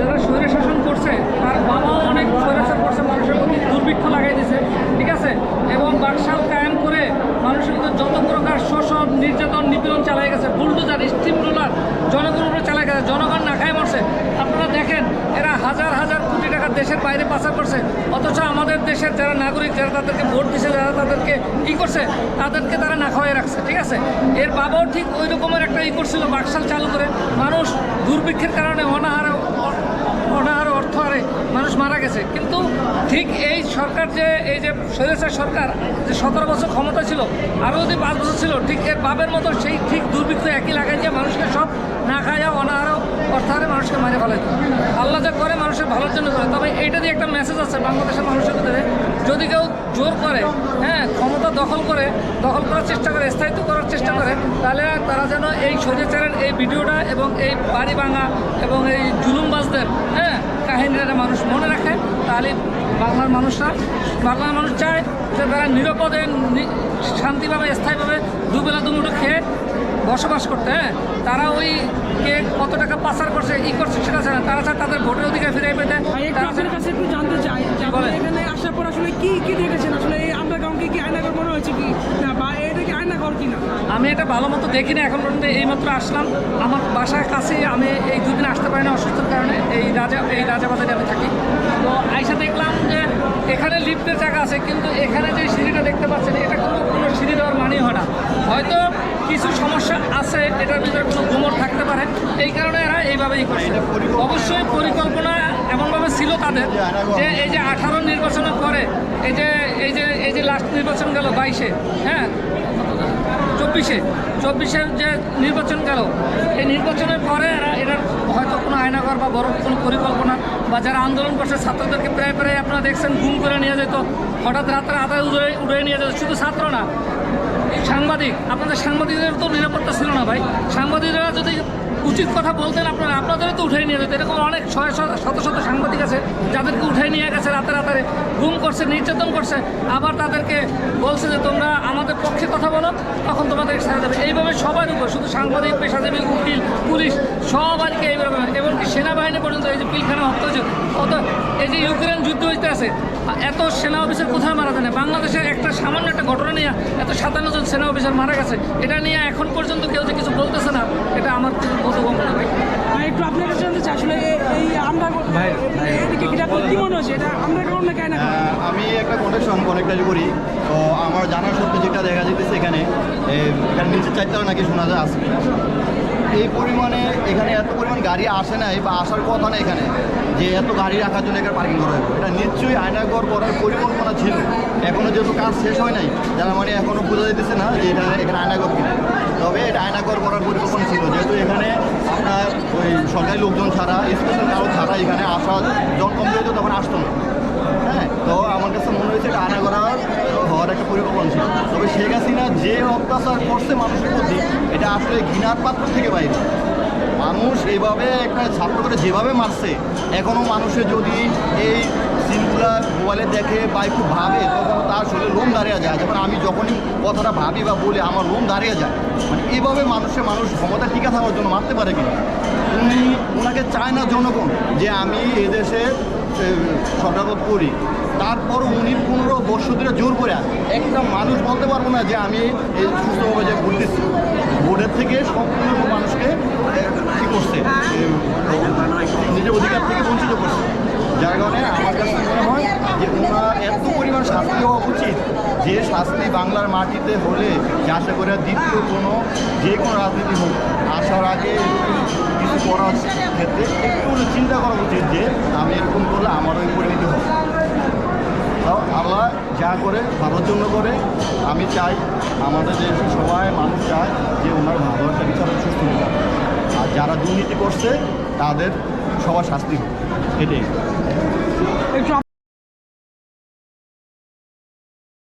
যারা স্বৈর শাসন করছে, তার বাবাও অনেক স্বৈরাচার করছে, মানুষের প্রতি দুর্ভিক্ষ লাগাই দিছে, ঠিক আছে? এবং বাকশাল কায়েম করে মানুষের মধ্যে যত প্রকার শোষণ, নির্যাতন, নিপীড়ন চালাই গেছে, বুলডোজার, স্টিম রোলার, জনগণের উপরে চালাই গেছে, জনগণ না খায় মরছে এরা হাজার হাজার কোটি টাকা দেশের বাইরে পাচার করছে। অথচ আমাদের দেশের যারা নাগরিক, যারা তাদেরকে ভোট দিছে, যারা তাদেরকে ই করছে, তাদেরকে তারা না খাওয়াই রাখছে, ঠিক আছে? এর বাবাও ঠিক ওই রকমের একটা ই করছিল, বাকশাল চালু করে। মানুষ দুর্ভিক্ষের কারণে অনাহারে, অনাহার অর্থ হারে মানুষ মারা গেছে। কিন্তু ঠিক এই সরকার যে, এই যে স্বৈরাচার সরকার, যে সতেরো বছর ক্ষমতা ছিল, আরও যদি পাঁচ বছর ছিল, ঠিক এর বাপের মতো সেই ঠিক দুর্ভিক্ষ একই লাগাই দিয়ে মানুষকে সব না খাইয়া অনাহার অর্থাহারে মানুষকে মারে ফেলাই আল্লাহ যা করে মানুষের ভালোর জন্য করে। তবে এইটা দিয়ে একটা মেসেজ আছে বাংলাদেশের মানুষের ভিতরে, যদি কেউ জোর করে হ্যাঁ ক্ষমতা দখল করে, দখল করার চেষ্টা করে, স্থায়িত্ব করার চেষ্টা করে, তাহলে তারা যেন এই স্বৈরাচারের এই ভিডিওটা এবং এই বাড়ি ভাঙা এবং এই জুলুমবাজদের হ্যাঁ কাহিনীটা মানুষ মনে রাখে, তাহলে বাংলার মানুষরা, বাংলার মানুষ চায় যে তারা নিরাপদে শান্তিভাবে, স্থায়ীভাবে দুবেলা বসবাস করতে হ্যাঁ? তারা ওই কে কত টাকা পাচার করছে ই করছে সেটা না। তারা চায় তাদের ভোটের অধিকার ফিরে পেতে। আপনার কাছে একটু জানতে চাই এখানে আসার পর আসলে কি কি দেখেছেন? আসলে এই আন্ডারগ্রাউন্ডকে কি আয়নাঘর মনে হয়েছে কি? না বা এটা কি আয়নাঘর কিনা? আমি এটা ভালো মতো দেখি না এখন পর্যন্ত এইমাত্র আসলাম। আমার বাসার কাছে আমি এই দুদিন আসতে পারি না অসুস্থতার কারণে। এই রাজা এই রাজাবাজারে আমি থাকি। তো আইসা দেখলাম যে এখানে লিফটের জায়গা আছে কিন্তু এখানে যে সিঁড়িটা দেখতে পাচ্ছেন এটা কোনো কোনো সিঁড়ি দেওয়ার মানেই হয় না। হয়তো কিছু সমস্যা আছে, এটার ভিতরে কোনো গুমর থাকতে পারে। এই কারণে এরা এইভাবেই করছে অবশ্যই পরিকল্পনা এমনভাবে ছিল তাদের যে এই যে আঠারো নির্বাচনের পরে, এই যে এই যে এই যে লাস্ট নির্বাচন গেল বাইশে হ্যাঁ? চব্বিশে, চব্বিশের যে নির্বাচন গেল, এই নির্বাচনের পরে এরা এটার হয়তো কোনো আয়নাঘর বা বড় কোনো পরিকল্পনা বা যারা আন্দোলন করছে, ছাত্রদেরকে প্রায় প্রায় আপনারা দেখছেন গুম করে নিয়ে যেত, হঠাৎ রাত্রে আদায় উড়ে উড়ে নিয়ে যেত। শুধু ছাত্র না সাংবাদিক, আপনাদের সাংবাদিকদের তো নিরাপত্তা ছিল না ভাই। সাংবাদিকরা যদি উচিত কথা বলতেন, আপনারা আপনাদেরও তো উঠাই নিয়ে যেত। এরকম অনেক ছয় শত শত সাংবাদিক আছে, যাদেরকে উঠাই নিয়ে গেছে, রাতে রাতারে গুম করছে, নির্যাতন করছে, আবার তাদেরকে বলছে যে, তোমরা আমাদের পক্ষে কথা বলো, তখন তোমাদেরকে ছাড়া যাবে এইভাবে সবার উপর, শুধু সাংবাদিক, পেশাজীবী, উকিল, পুলিশ সবাইকে এইভাবে এমনকি সেনাবাহিনী পর্যন্ত এই যে পিলখানা হত্যা অত এই যে ইউক্রেন যুদ্ধ হইতে আছে এত সেনা অফিসার কোথায় মারা যায় না? বাংলাদেশের একটা সামান্য একটা ঘটনা নিয়ে এত সাতান্ন জন সেনা অফিসার মারা গেছে। এটা নিয়ে এখন পর্যন্ত কেউ যে কিছু বলতেছে না এটা আমার বোধগম্য না ভাই। ভাই একটু আপনার কাছে জানতে চাই আসলে এই- এদিকে আপনার কি মনে হচ্ছে? এটা আয়নাঘর আহ, আমি একটা কন্ট্রাকশন কনেক্টারি করি। তো আমার জানার সত্ত্বে যেটা দেখা যেতেছে এখানে এখানে নিচে চারতলা নাকি শোনা যায় আসবে এই পরিমাণে এখানে এত পরিমাণ গাড়ি আসে নাই বা আসার কথা না এখানে যে এত গাড়ি রাখার জন্য এখানে পার্কিং করা এটা নিশ্চয়ই আয়নাঘর করার পরিকল্পনা ছিল। এখনও যেহেতু কাজ শেষ হয় নাই, যারা মানে এখনও বোঝা যেতেছে না যে এটা এখানে আয়নাগর কিনা। তবে এটা আয়নাঘর করার পরিকল্পনা ছিল। যেহেতু এখানে আপনার ওই সরকারি লোকজন ছাড়া স্পেশাল কারও ছাড়া এখানে আসা যখন কম হতো তখন আসতো না। হ্যাঁ তো আমার কাছে মনে হয়েছে এটা আনা করা হওয়ার একটা পরিকল্পনা ছিল। তবে শেখ হাসিনা যে অত্যাচার করছে মানুষের প্রতি এটা আসলে ঘৃণার পাত্র থেকে বাইরে। মানুষ এভাবে একটা ছাত্র করে যেভাবে মারছে এখনও মানুষের যদি এই সিনগুলা মোবাইলে দেখে বা একটু ভাবে, তখন তার শরীরে লোম দাঁড়িয়ে যায়। যেমন আমি যখনই কথাটা ভাবি বা বলি, আমার লোম দাঁড়িয়ে যায়। মানে এইভাবে মানুষের মানুষ ক্ষমতা টিকা থাকার জন্য মারতে পারে কিনা? উনি ওনাকে চায় না জনগণ যে আমি এদেশে সরকারত করি। তারপর উনি পনেরো বছর ধরে জোর করে একটা মানুষ বলতে পারব না যে আমি এই সুস্থভাবে যে ঘুরতেছি। বোর্ডের থেকে সম্পূর্ণ মানুষকে কী করছে? নিজের অধিকার থেকে বঞ্চিত করছে। যার কারণে আমার কাছে মনে হয় যে ওনার এত পরিমাণ শাস্তি হওয়া উচিত যে শাস্তি বাংলার মাটিতে হলে যে আশা করে দ্বিতীয় কোনো যে কোনো রাজনীতি হোক, আসার আগে কিছু করার ক্ষেত্রে একটু চিন্তা করা উচিত যে আমি এরকম করলে আমারও পরিণতি হবে। আল্লাহ যা করে ভালোর জন্য করে, আমি চাই আমাদের দেশে সবাই মানুষ চায় যে ওনার ভালো একটা বিচার সুস্থ হোক আর যারা দুর্নীতি করছে, তাদের সবার শাস্তি হোক। এটাই একটু